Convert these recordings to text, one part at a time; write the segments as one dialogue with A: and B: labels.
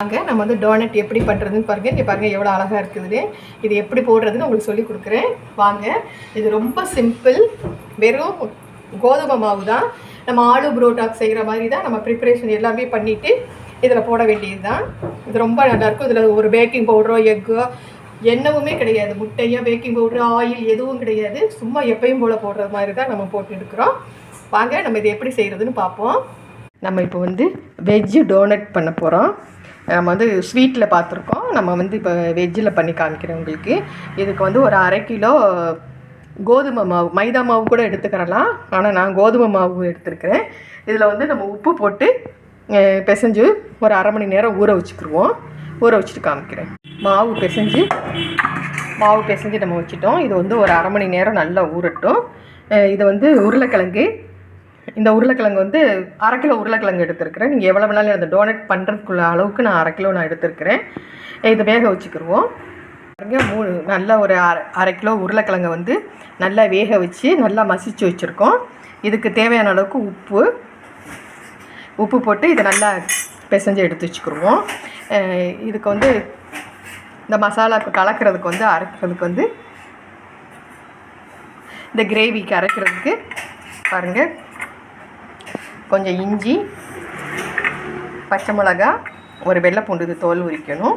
A: வாங்க நம்ம வந்து டோனட் எப்படி பண்ணுறதுன்னு பாருங்க. இங்கே பாருங்க எவ்வளோ அழகாக இருக்குது இது எப்படி போடுறதுன்னு உங்களுக்கு சொல்லி கொடுக்குறேன். வாங்க இது ரொம்ப சிம்பிள் வெறும் கோதுமை மாவு தான். நம்ம ஆலு புரோட்டாக் செய்கிற மாதிரி தான் நம்ம ப்ரிப்பரேஷன் எல்லாமே பண்ணிவிட்டு இதில் போட வேண்டியது தான் இது ரொம்ப நல்லாயிருக்கும் இதில் ஒரு பேக்கிங் பவுடரோ எக்கோ என்னவுமே கிடையாது. முட்டையோ பேக்கிங் பவுடர் ஆயில் எதுவும் கிடையாது. சும்மா எப்பயும் போல் போடுற மாதிரி தான் நம்ம போட்டு எடுக்கிறோம். வாங்க நம்ம இதை எப்படி செய்கிறதுன்னு பார்ப்போம். நம்ம இப்போ வந்து வெஜ்ஜு டோனட் பண்ண போகிறோம் நம்ம வந்து ஸ்வீட்டில் பார்த்துருக்கோம். நம்ம வந்து இப்போ வெஜ்ஜில் பண்ணி காமிக்கிறேன் உங்களுக்கு. இதுக்கு வந்து ஒரு அரை கிலோ கோதுமை மாவு மைதா மாவு கூட எடுத்துக்கிறலாம். ஆனால் நான் கோதுமை மாவு எடுத்துருக்கிறேன். இதில் வந்து நம்ம உப்பு போட்டு பிசைஞ்சு ஒரு அரை மணி நேரம் ஊற வச்சுக்கிடுவோம் ஊற வச்சுட்டு காமிக்கிறேன். மாவு பிசைஞ்சு மாவு பிசைஞ்சு நம்ம வச்சுட்டோம். இது வந்து ஒரு அரை மணி நேரம் நல்லா ஊறட்டும். இது வந்து உருளைக்கிழங்கு இந்த உருளைக்கிழங்கு வந்து அரை கிலோ உருளைக்கிழங்கு எடுத்துருக்கிறேன். நீங்கள் எவ்வளோ வேணாலும் அந்த டோனட் பண்ணுறதுக்குள்ள அளவுக்கு நான் அரை கிலோ நான் எடுத்துருக்கிறேன். இதை வேக வச்சுக்கிடுவோம் பாருங்க மூணு நல்லா ஒரு அரை அரை கிலோ உருளைக்கிழங்கை வந்து நல்லா வேக வச்சு நல்லா மசிச்சு வச்சுருக்கோம். இதுக்கு தேவையான அளவுக்கு உப்பு. உப்பு போட்டு இதை நல்லா பிசைஞ்சு எடுத்து வச்சுக்கிடுவோம் இதுக்கு வந்து இந்த மசாலா கலக்கிறதுக்கு வந்து அரைக்கிறதுக்கு வந்து இந்த கிரேவிக்கு அரைக்கிறதுக்கு பாருங்கள் கொஞ்சம் இஞ்சி பச்சை மிளகா ஒரு வெள்ளை பூண்டு இது தோல் உரிக்கணும்.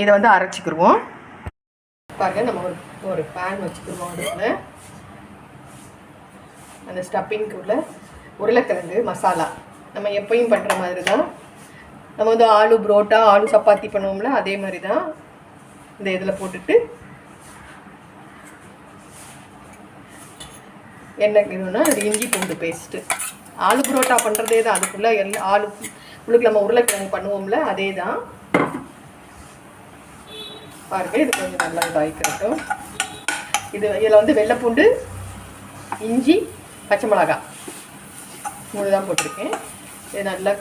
A: இதை வந்து அரைச்சிக்கிடுவோம் பாருங்க நம்ம ஒரு ஒரு பேன் வச்சுக்கிடுவோம் அதில் அந்த ஸ்டப்பிங்க்குள்ள உருளைக்கிழங்கு மசாலா. நம்ம எப்பயும் பண்ணுற மாதிரி தான் நம்ம வந்து ஆலு புரோட்டா ஆலு சப்பாத்தி பண்ணுவோம்ல அதே மாதிரி தான் இந்த இதில் போட்டுட்டு என்ன வேணும்னா அது இஞ்சி பூண்டு பேஸ்ட்டு ஆலு புரோட்டா பண்ணுறதே தான். அதுக்குள்ளே எல்லா ஆலு உங்களுக்கு நம்ம உருளைக்கிழங்கு பண்ணுவோம்ல அதே தான். பாருங்க இது கொஞ்சம் நல்லா இதாகிக்கிறட்டும் இது இதில் வந்து வெள்ளைப்பூண்டு இஞ்சி பச்சை மிளகா. மூணு தான் போட்டிருக்கேன். இது நல்லா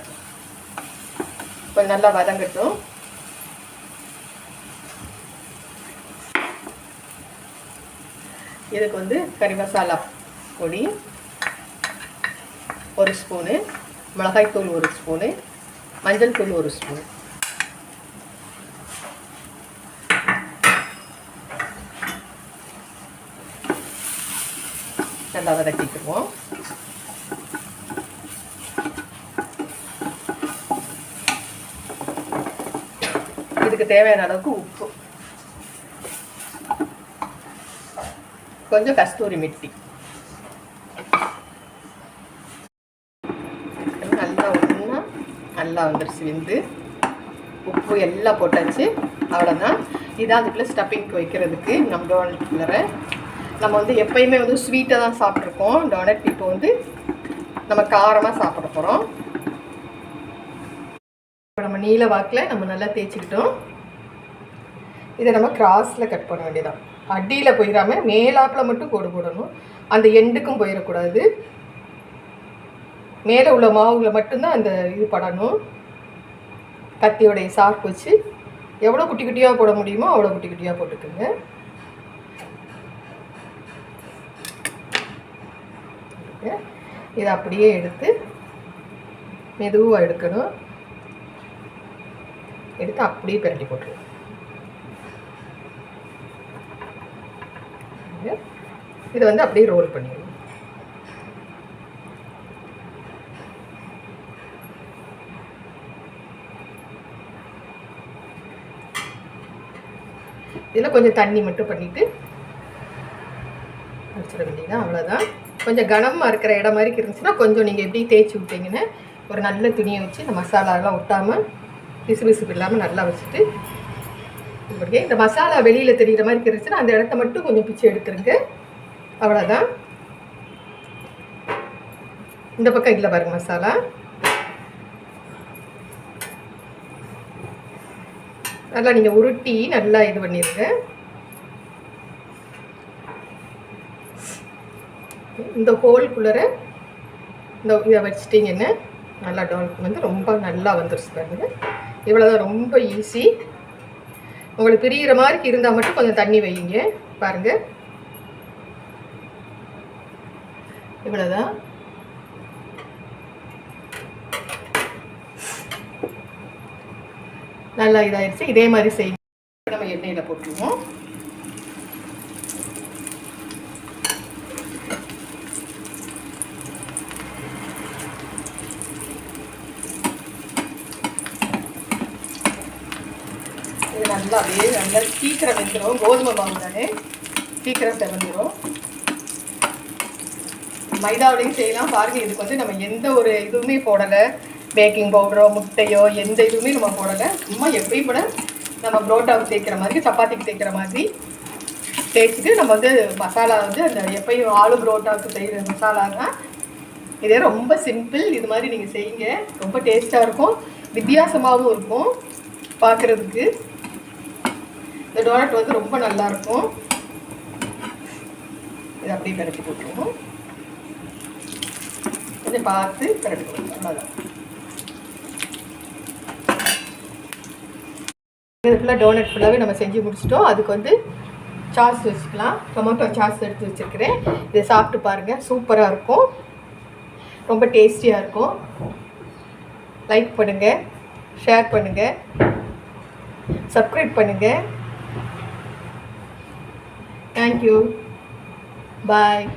A: கொஞ்சம் நல்லா வதங்கட்டும். இதுக்கு வந்து கறி மசாலா பொடி. ஒரு ஸ்பூனு மிளகாய்த்தூள் ஒரு ஸ்பூனு மஞ்சள் தூள் ஒரு ஸ்பூன். நல்லா வதக்கிக்குவோம் இதுக்கு தேவையான அளவுக்கு உப்பு. கொஞ்சம் கஸ்தூரி மிட்டி நல்லா ஒன்றா நல்லா வந்துருச்சு வெந்து உப்பு எல்லாம் போட்டாச்சு. அவ்வளோதான் இதான் அதுக்குள்ளே ஸ்டப்பிங்க்கு வைக்கிறதுக்கு நம்ம டோனட்டுக்குள்ளே நம்ம வந்து எப்பயுமே வந்து ஸ்வீட்டாக தான் சாப்பிட்ருக்கோம் டோனட் இப்போ வந்து நம்ம காரமாக சாப்பிட போகிறோம் இப்போ நம்ம நீல வாக்கில் நம்ம நல்லா தேய்ச்சிக்கிட்டோம். இதை நம்ம கிராஸில் கட் பண்ண வேண்டியதான் அடியில் போயிடாமல் மேலாப்பில் மட்டும் கோடு போடணும். அந்த எண்டுக்கும் போயிடக்கூடாது. மேலே உள்ள மாவுகளை மட்டும்தான் அந்த இது படணும் கத்தியோடைய சாக்கு வச்சு எவ்வளோ குட்டி குட்டியாக போட முடியுமோ அவ்வளோ குட்டி குட்டியாக போட்டுக்கோங்க. இதை அப்படியே எடுத்து மெதுவாக எடுக்கணும். எடுத்து அப்படியே பிரட்டி போட்டுருவோம் இதை வந்து அப்படியே ரோல் பண்ணிடுவோம் இதில் கொஞ்சம் தண்ணி மட்டும் பண்ணிவிட்டு வச்சிட வேண்டியதான் அவ்வளோதான் கொஞ்சம் கனமாக இருக்கிற இடம் மாதிரி இருந்துச்சுன்னா கொஞ்சம் நீங்கள் எப்படி தேய்ச்சி விட்டீங்கன்னா ஒரு நல்ல துணியை வச்சு இந்த மசாலாலாம் ஒட்டாமல் பிசு பிசுப்பு இல்லாமல் நல்லா வச்சுட்டு இப்படியே இந்த மசாலா வெளியில் தெரிகிற மாதிரி இருந்துச்சுன்னா அந்த இடத்த மட்டும் கொஞ்சம் பிச்சு எடுத்துருங்க. அவ்வளோதான் இந்த பக்கம் இல்லை பாருங்க மசாலா. நல்லா நீங்கள் உருட்டி நல்லா இது பண்ணிடுங்க இந்த ஹோல்குள்ளே இந்த இதை வச்சிட்டிங்கன்னா நல்லா டெவலப் வந்து ரொம்ப நல்லா வந்துருச்சு பாருங்க. இவ்வளோதான் ரொம்ப ஈஸி உங்களுக்கு பிரிகிற மாதிரி இருந்தால் மட்டும் கொஞ்சம் தண்ணி வையுங்க. பாருங்கள் இவ்வளோதான் நல்லா இதாகிடுச்சு இதே மாதிரி செய்யும் நம்ம எண்ணெயில் போட்டுருவோம். இது நல்லா அப்படியே நல்லா சீக்கிரம் வெந்துடும் கோதுமை மாவு தானே? சீக்கிரம் செவந்துடும் மைதாவிலையும் செய்யலாம். பாருங்க இதுக்கு வந்து நம்ம எந்த ஒரு இதுவுமே போடலை. பேக்கிங் பவுடரோ முட்டையோ எந்த இதுவுமே நம்ம போடலை. சும்மா எப்பயும் கூட நம்ம புரோட்டாவுக்கு தேய்க்கிற மாதிரி சப்பாத்திக்கு தேய்க்கிற மாதிரி தேய்ச்சிட்டு நம்ம வந்து மசாலா வந்து அந்த எப்பயும் ஆலு புரோட்டாவுக்கு செய்கிற மசாலா தான். இதே ரொம்ப சிம்பிள் இது மாதிரி நீங்கள் செய்யுங்க. ரொம்ப டேஸ்ட்டாக இருக்கும். வித்தியாசமாகவும் இருக்கும் பார்க்குறதுக்கு. இந்த டோனட் வந்து ரொம்ப நல்லாயிருக்கும் இதை அப்படியே கரைச்சி போட்டுருவோம். கொஞ்சம் பார்த்து கரெக்ட் அவ்வளோதான் இது ஃபுல்லாக டோனட் ஃபுல்லாகவே நம்ம செஞ்சு முடிச்சிட்டோம். அதுக்கு வந்து சாஸ் வச்சுக்கலாம். டொமேட்டோ சாஸ் எடுத்து வச்சுருக்கிறேன். இதை சாப்பிட்டு பாருங்கள் சூப்பராக இருக்கும். ரொம்ப டேஸ்டியாக இருக்கும். லைக் பண்ணுங்கள் ஷேர் பண்ணுங்கள் சப்ஸ்கிரைப் பண்ணுங்கள் தேங்க்யூ பாய்